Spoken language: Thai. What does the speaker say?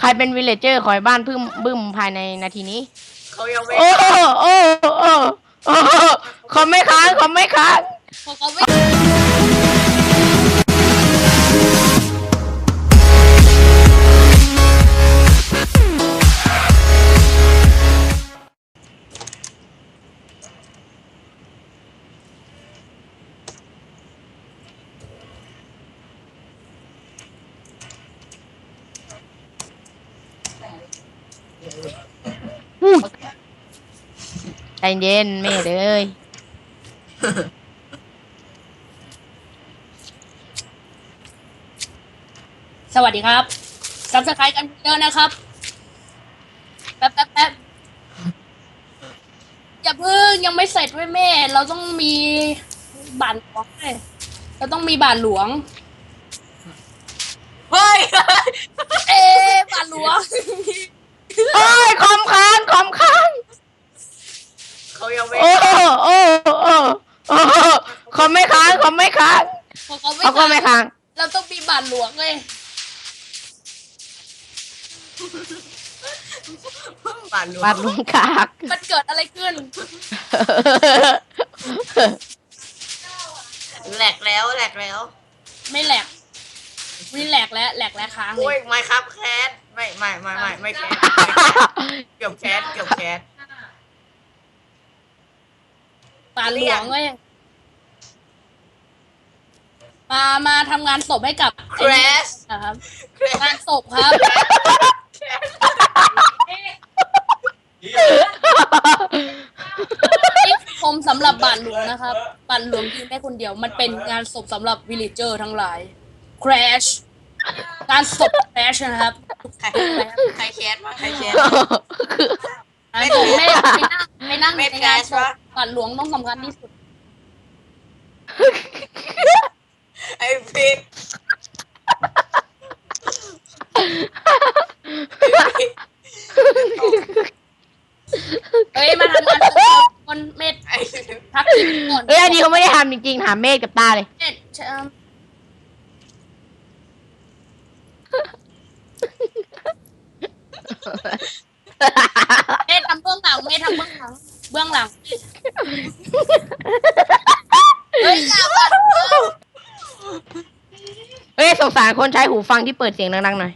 ใครเป็นวิลเลเจอร์ขอให้บ้านพึ่มบึ้มภายในนาทีนี้ เขายังไม่โอ้โอ้โอ้โอ้คอมไม่ค้างคอมไม่ค้าง พอเขาไม่ ใจเย็นแม่เลยสวัสดีครับซับสไครต์กันเยอะนะครับ แป๊บแป๊บแป๊บอย่าเพิ่งยังไม่เสร็จเว้ยแม่ เราต้องมีบานหลวงเว้ยเราต้องมีบานหลวง เฮ้ย เอ๊ะบานหลวง โอ้ยคอมค้างคอมค้าง เขายังไม่ โอ้โอ้โอ้โอ้ค อมไม่ค้างคอมไม่ค้างพอเขาไม่เขาก็ไม่ค้าง เราต้องมีบานหลวงเลยป่านรู้ปัดลุงกากมันเกิดอะไรขึ้น แหลกแล้วแหลกแล้วไม่แหลกมีแหลกแล้วแหลกแล้วค้างเลโอ้ยยไม่ครับแคสไม่ไม่ไม่ไม่ไม่แคสเกือบแคสเกือบแคสบานหลวงเว้ย มามาทำงานศพให้กับแคสนะครับแคสงานศพครับนี่ชมสำหรับบาทหลวงนะครับบาทหลวงยิงได้คนเดียว มันเป็นงานศพสำหรับวิลเลเจอร์ทั้งหลาย crash งานศพ crash นะครับใครใครแคสมาใครแคสงานศพไม่ไม่นั่งไม่นั่งไม่ในงานศ crash พวะบาทหลวงต้องสำคัญที่สุด ไอ้พิกเอ้ยมาทำงานศพคนเม็ดไอ้พักกินก่อนเอ้ยอันนี้เขาไม่ได้ทำจริงๆถามเมฆกับตาเลย เม็ดเชิญเม็ดทำเบื้องหลังเม็ดทำเบื้องหลังเบื้องหลังเฮ้ยอย่าบาดหลวง เอ้ยสงสารคนใช้หูฟังที่เปิดเสียงดังๆหน่อย